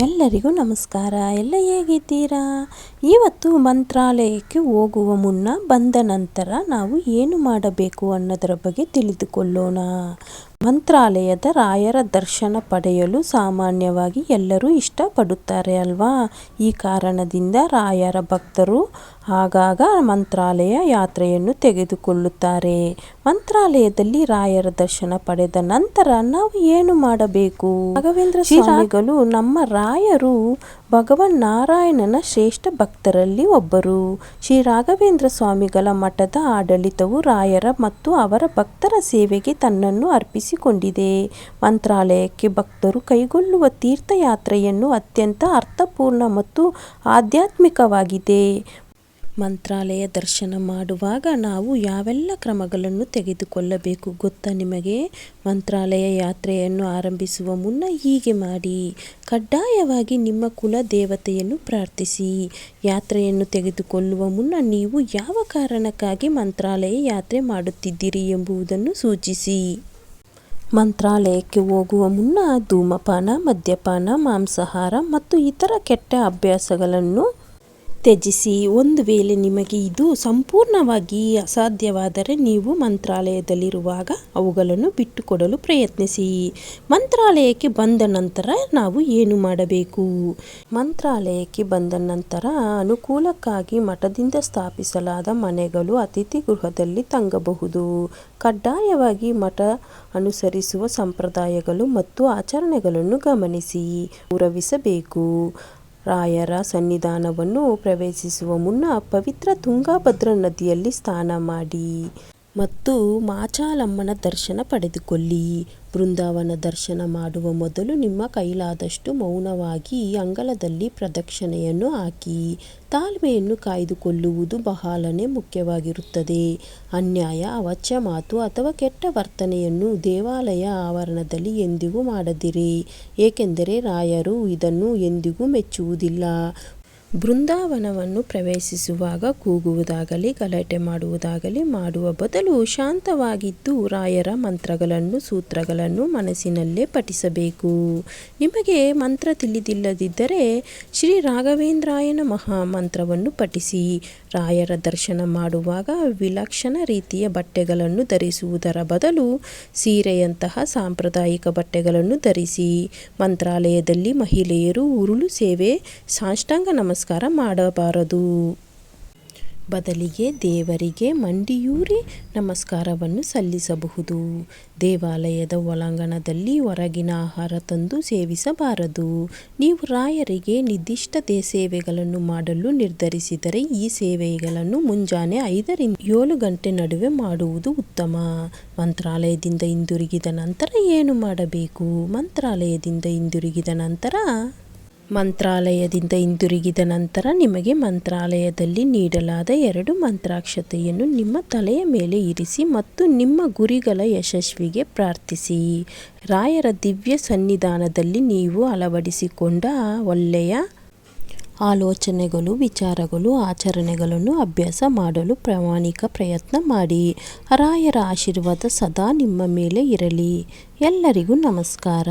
ಎಲ್ಲರಿಗೂ ನಮಸ್ಕಾರ. ಎಲ್ಲ ಹೇಗಿದ್ದೀರಾ? ಇವತ್ತು ಮಂತ್ರಾಲಯಕ್ಕೆ ಹೋಗುವ ಮುನ್ನ ಬಂದ ನಂತರ ನಾವು ಏನು ಮಾಡಬೇಕು ಅನ್ನೋದರ ಬಗ್ಗೆ ತಿಳಿದುಕೊಳ್ಳೋಣ. ಮಂತ್ರಾಲಯದ ರಾಯರ ದರ್ಶನ ಪಡೆಯಲು ಸಾಮಾನ್ಯವಾಗಿ ಎಲ್ಲರೂ ಇಷ್ಟಪಡುತ್ತಾರೆ ಅಲ್ವಾ? ಈ ಕಾರಣದಿಂದ ರಾಯರ ಭಕ್ತರು ಆಗಾಗ ಮಂತ್ರಾಲಯ ಯಾತ್ರೆಯನ್ನು ತೆಗೆದುಕೊಳ್ಳುತ್ತಾರೆ. ಮಂತ್ರಾಲಯದಲ್ಲಿ ರಾಯರ ದರ್ಶನ ಪಡೆದ ನಂತರ ನಾವು ಏನು ಮಾಡಬೇಕು? ರಾಘವೇಂದ್ರ ಸ್ವಾಮಿಗಳು ನಮ್ಮ ರಾಯರು ಭಗವನ್ ನಾರಾಯಣನ ಶ್ರೇಷ್ಠ ಭಕ್ತರಲ್ಲಿ ಒಬ್ಬರು. ಶ್ರೀ ರಾಘವೇಂದ್ರ ಸ್ವಾಮಿಗಳ ಮಠದ ಆಡಳಿತವು ರಾಯರ ಮತ್ತು ಅವರ ಭಕ್ತರ ಸೇವೆಗೆ ತನ್ನನ್ನು ಅರ್ಪಿಸಿಕೊಂಡಿದೆ ಮಂತ್ರಾಲಯಕ್ಕೆ ಭಕ್ತರು ಕೈಗೊಳ್ಳುವ ತೀರ್ಥಯಾತ್ರೆಯನ್ನು ಅತ್ಯಂತ ಅರ್ಥಪೂರ್ಣ ಮತ್ತು ಆಧ್ಯಾತ್ಮಿಕವಾಗಿದೆ. ಮಂತ್ರಾಲಯ ದರ್ಶನ ಮಾಡುವಾಗ ನಾವು ಯಾವೆಲ್ಲ ಕ್ರಮಗಳನ್ನು ತೆಗೆದುಕೊಳ್ಳಬೇಕು ಗೊತ್ತಾ ನಿಮಗೆ? ಮಂತ್ರಾಲಯ ಯಾತ್ರೆಯನ್ನು ಆರಂಭಿಸುವ ಮುನ್ನ ಹೀಗೆ ಮಾಡಿ. ಕಡ್ಡಾಯವಾಗಿ ನಿಮ್ಮ ಕುಲ ದೇವತೆಯನ್ನು ಪ್ರಾರ್ಥಿಸಿ. ಯಾತ್ರೆಯನ್ನು ತೆಗೆದುಕೊಳ್ಳುವ ಮುನ್ನ ನೀವು ಯಾವ ಕಾರಣಕ್ಕಾಗಿ ಮಂತ್ರಾಲಯ ಯಾತ್ರೆ ಮಾಡುತ್ತಿದ್ದೀರಿ ಎಂಬುದನ್ನು ಸೂಚಿಸಿ. ಮಂತ್ರಾಲಯಕ್ಕೆ ಹೋಗುವ ಮುನ್ನ ಧೂಮಪಾನ ಮದ್ಯಪಾನ ಮಾಂಸಾಹಾರ ಮತ್ತು ಇತರ ಕೆಟ್ಟ ಅಭ್ಯಾಸಗಳನ್ನು ತ್ಯಜಿಸಿ. ಒಂದು ವೇಳೆ ನಿಮಗೆ ಇದು ಸಂಪೂರ್ಣವಾಗಿ ಅಸಾಧ್ಯವಾದರೆ ನೀವು ಮಂತ್ರಾಲಯದಲ್ಲಿರುವಾಗ ಅವುಗಳನ್ನು ಬಿಟ್ಟುಕೊಡಲು ಪ್ರಯತ್ನಿಸಿ. ಮಂತ್ರಾಲಯಕ್ಕೆ ಬಂದ ನಂತರ ನಾವು ಏನು ಮಾಡಬೇಕು? ಮಂತ್ರಾಲಯಕ್ಕೆ ಬಂದ ನಂತರ ಅನುಕೂಲಕ್ಕಾಗಿ ಮಠದಿಂದ ಸ್ಥಾಪಿಸಲಾದ ಮನೆಗಳು ಅತಿಥಿ ಗೃಹದಲ್ಲಿ ತಂಗಬಹುದು. ಕಡ್ಡಾಯವಾಗಿ ಮಠ ಅನುಸರಿಸುವ ಸಂಪ್ರದಾಯಗಳು ಮತ್ತು ಆಚರಣೆಗಳನ್ನು ಗಮನಿಸಿ. ಗೌರವಿಸಬೇಕು. ರಾಯರ ಸನ್ನಿಧಾನವನ್ನು ಪ್ರವೇಶಿಸುವ ಮುನ್ನ ಪವಿತ್ರ ತುಂಗಾಭದ್ರಾ ನದಿಯಲ್ಲಿ ಸ್ನಾನ ಮಾಡಿ. ಮತ್ತು ಮಾಚಾಲಮ್ಮನ ದರ್ಶನ ಪಡೆದುಕೊಳ್ಳಿ. ಬೃಂದಾವನ ದರ್ಶನ ಮಾಡುವ ಮೊದಲು ನಿಮ್ಮ ಕೈಲಾದಷ್ಟು ಮೌನವಾಗಿ ಅಂಗಳದಲ್ಲಿ ಪ್ರದಕ್ಷಿಣೆಯನ್ನು ಹಾಕಿ. ತಾಳ್ಮೆಯನ್ನು ಕಾಯ್ದುಕೊಳ್ಳುವುದು ಬಹಳನೇ ಮುಖ್ಯವಾಗಿರುತ್ತದೆ. ಅನ್ಯಾಯ ಅವಾಚ್ಯ ಮಾತು ಅಥವಾ ಕೆಟ್ಟ ವರ್ತನೆಯನ್ನು ದೇವಾಲಯ ಆವರಣದಲ್ಲಿ ಎಂದಿಗೂ ಮಾಡದಿರಿ. ಏಕೆಂದರೆ ರಾಯರು ಇದನ್ನು ಎಂದಿಗೂ ಮೆಚ್ಚುವುದಿಲ್ಲ. ಬೃಂದಾವನವನ್ನು ಪ್ರವೇಶಿಸುವಾಗ ಕೂಗುವುದಾಗಲಿ, ಗಲಾಟೆ ಮಾಡುವುದಾಗಲಿ, ಮಾಡುವ ಬದಲು ಶಾಂತವಾಗಿದ್ದು ರಾಯರ ಮಂತ್ರಗಳನ್ನು, ಸೂತ್ರಗಳನ್ನು ಮನಸ್ಸಿನಲ್ಲೇ ಪಠಿಸಬೇಕು. ನಿಮಗೆ ಮಂತ್ರ ತಿಳಿದಿಲ್ಲದಿದ್ದರೆ ಶ್ರೀ ರಾಘವೇಂದ್ರಾಯನ ಮಹಾ ಮಂತ್ರವನ್ನು ಪಠಿಸಿ. ರಾಯರ ದರ್ಶನ ಮಾಡುವಾಗ ವಿಲಕ್ಷಣ ರೀತಿಯ ಬಟ್ಟೆಗಳನ್ನು ಧರಿಸುವುದರ ಬದಲು ಸೀರೆಯಂತಹ ಸಾಂಪ್ರದಾಯಿಕ ಬಟ್ಟೆಗಳನ್ನು ಧರಿಸಿ. ಮಂತ್ರಾಲಯದಲ್ಲಿ ಮಹಿಳೆಯರು ಉರುಳು ಸೇವೆ, ಸಾಷ್ಟಾಂಗ ನಮಸ್ಕಾರ ಮಾಡಬಾರದು. ಬದಲಿಗೆ ದೇವರಿಗೆ ಮಂಡಿಯೂರಿ ನಮಸ್ಕಾರವನ್ನು ಸಲ್ಲಿಸಬಹುದು. ದೇವಾಲಯದ ಒಳಾಂಗಣದಲ್ಲಿ ಹೊರಗಿನ ಆಹಾರ ತಂದು ಸೇವಿಸಬಾರದು. ನೀವು ರಾಯರಿಗೆ ನಿರ್ದಿಷ್ಟ ಸೇವೆಗಳನ್ನು ಮಾಡಲು ನಿರ್ಧರಿಸಿದರೆ ಈ ಸೇವೆಗಳನ್ನು ಮುಂಜಾನೆ ಐದರಿಂದ ಏಳು ಗಂಟೆ ನಡುವೆ ಮಾಡುವುದು ಉತ್ತಮ. ಮಂತ್ರಾಲಯದಿಂದ ಹಿಂದಿರುಗಿದ ನಂತರ ಏನು ಮಾಡಬೇಕು? ಮಂತ್ರಾಲಯದಿಂದ ಹಿಂದಿರುಗಿದ ನಂತರ ಮಂತ್ರಾಲಯದಿಂದ ಹಿಂದಿರುಗಿದ ನಂತರ ನಿಮಗೆ ಮಂತ್ರಾಲಯದಲ್ಲಿ ನೀಡಲಾದ ಎರಡು ಮಂತ್ರಾಕ್ಷತೆಯನ್ನು ನಿಮ್ಮ ತಲೆಯ ಮೇಲೆ ಇರಿಸಿ ಮತ್ತು ನಿಮ್ಮ ಗುರಿಗಳ ಯಶಸ್ವಿಗೆ ಪ್ರಾರ್ಥಿಸಿ. ರಾಯರ ದಿವ್ಯ ಸನ್ನಿಧಾನದಲ್ಲಿ ನೀವು ಅಳವಡಿಸಿಕೊಂಡ ಒಳ್ಳೆಯ ಆಲೋಚನೆಗಳು, ವಿಚಾರಗಳು, ಆಚರಣೆಗಳನ್ನು ಅಭ್ಯಾಸ ಮಾಡಲು ಪ್ರಾಮಾಣಿಕ ಪ್ರಯತ್ನ ಮಾಡಿ. ರಾಯರ ಆಶೀರ್ವಾದ ಸದಾ ನಿಮ್ಮ ಮೇಲೆ ಇರಲಿ. ಎಲ್ಲರಿಗೂ ನಮಸ್ಕಾರ.